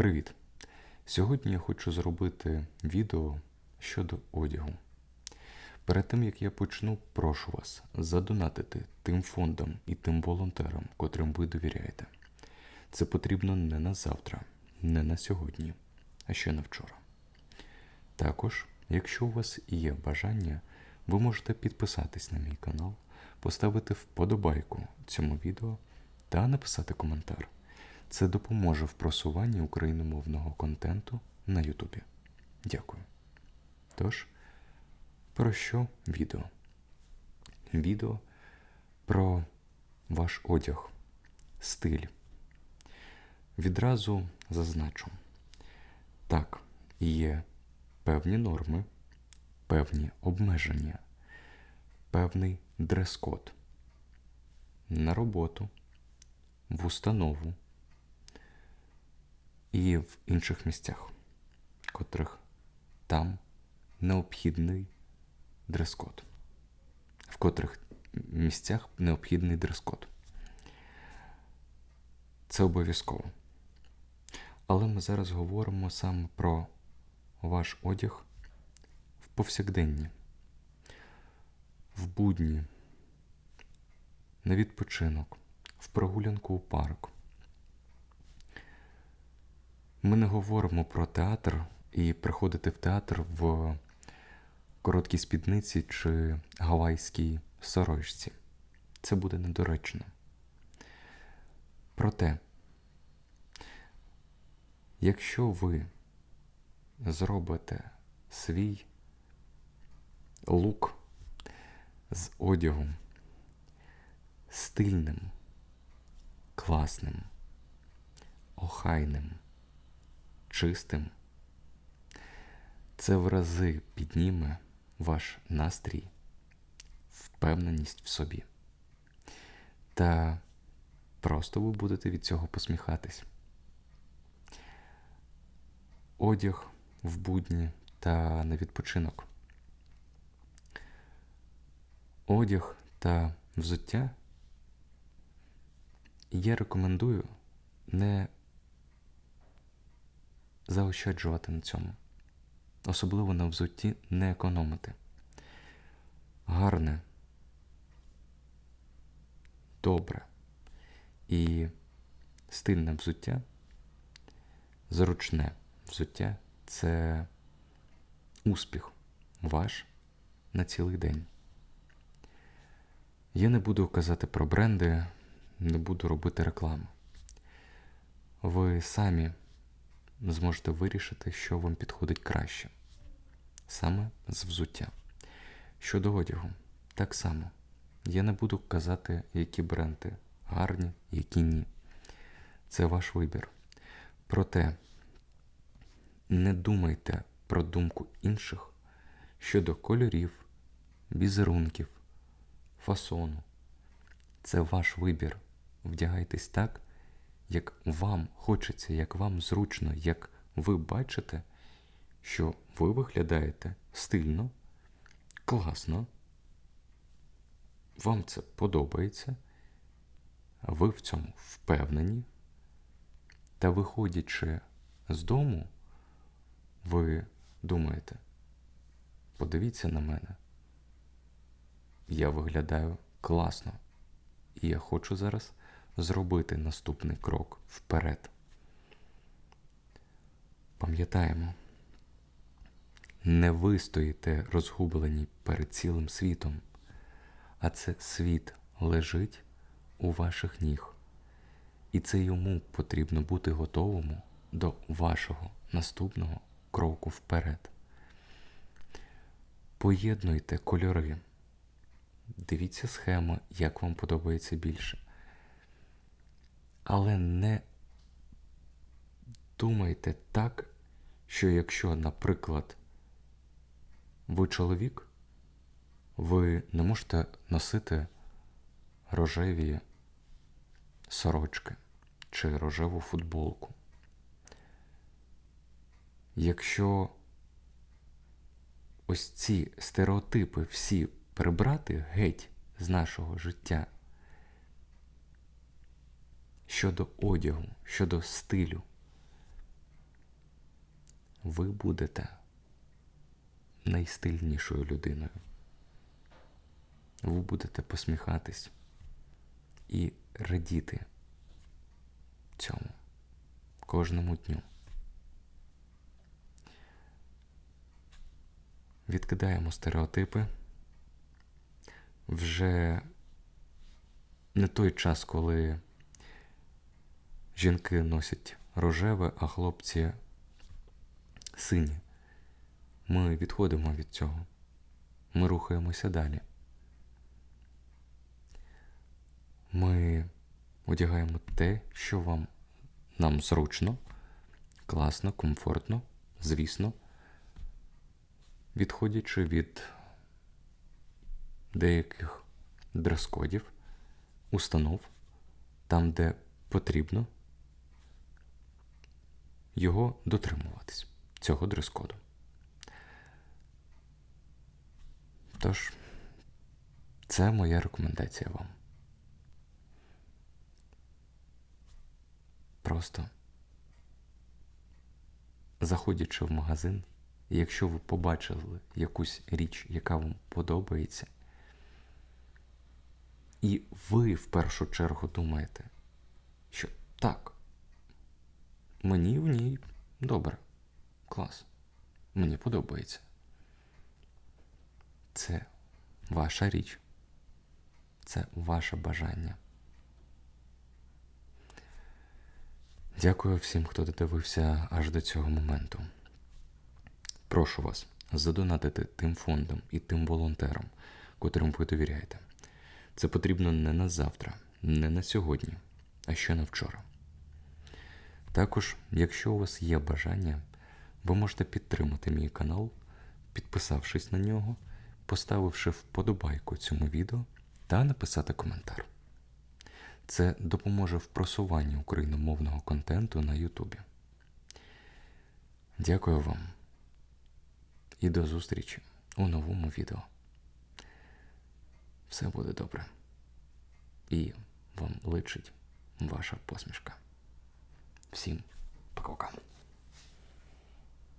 Привіт! Сьогодні я хочу зробити відео щодо одягу. Перед тим як я почну, прошу вас задонатити тим фондам і тим волонтерам, котрим ви довіряєте. Це потрібно не на завтра, не на сьогодні, а ще на вчора. Також, якщо у вас є бажання, ви можете підписатись на мій канал, поставити вподобайку цьому відео та написати коментар. Це допоможе в просуванні україномовного контенту на Ютубі. Дякую. Тож, про що відео? Відео про ваш одяг, стиль. Відразу зазначу. Так, є певні норми, певні обмеження, певний дрес-код на роботу, в установу і в інших місцях, котрих там необхідний дрес-код, в котрих місцях необхідний дрес-код. Це обов'язково. Але ми зараз говоримо саме про ваш одяг в повсякденні, в будні, на відпочинок, в прогулянку у парк. Ми не говоримо про театр і приходити в театр в короткій спідниці чи гавайській сорочці. Це буде недоречно. Проте, якщо ви зробите свій лук з одягом стильним, класним, охайним, чистим, це в рази підніме ваш настрій, впевненість в собі. Та просто ви будете від цього посміхатись. Одяг в будні та на відпочинок. Одяг та взуття я рекомендую не заощаджувати на цьому. Особливо на взутті не економити. Гарне, добре і стильне взуття, зручне взуття це успіх ваш на цілий день. Я не буду казати про бренди, не буду робити рекламу. Ви самі зможете вирішити, що вам підходить краще. Саме з взуття. Щодо одягу, так само. Я не буду казати, які бренди гарні, які ні. Це ваш вибір. Проте не думайте про думку інших щодо кольорів, візерунків, фасону. Це ваш вибір. Вдягайтесь так, як вам хочеться, як вам зручно, як ви бачите, що ви виглядаєте стильно, класно, вам це подобається, ви в цьому впевнені, та виходячи з дому, ви думаєте, подивіться на мене, я виглядаю класно, і я хочу зараз зробити наступний крок вперед. Пам'ятаємо, не ви стоїте розгублені перед цілим світом, а це світ лежить у ваших ніг, і це йому потрібно бути готовому до вашого наступного кроку вперед. Поєднуйте кольори. Дивіться схему, як вам подобається більше. Але не думайте так, що якщо, наприклад, ви чоловік, ви не можете носити рожеві сорочки чи рожеву футболку. Якщо ось ці стереотипи всі прибрати геть з нашого життя щодо одягу, щодо стилю, ви будете найстильнішою людиною. Ви будете посміхатись і радіти цьому кожному дню. Відкидаємо стереотипи. Вже не той час, коли жінки носять рожеве, а хлопці сині. Ми відходимо від цього. Ми рухаємося далі. Ми одягаємо те, що вам нам зручно, класно, комфортно, звісно, відходячи від деяких дрес-кодів, установ, там, де потрібно його дотримуватись, цього дрес-коду. Тож, це моя рекомендація вам. Просто заходячи в магазин, якщо ви побачили якусь річ, яка вам подобається, і ви в першу чергу думаєте, що так, мені в ній добре, клас, мені подобається. Це ваша річ, це ваше бажання. Дякую всім, хто додивився аж до цього моменту. Прошу вас задонатити тим фондам і тим волонтерам, котрим ви довіряєте. Це потрібно не на завтра, не на сьогодні, а ще на вчора. Також, якщо у вас є бажання, ви можете підтримати мій канал, підписавшись на нього, поставивши вподобайку цьому відео та написати коментар. Це допоможе в просуванні україномовного контенту на Ютубі. Дякую вам і до зустрічі у новому відео. Все буде добре. І вам личить ваша посмішка. Всім пока.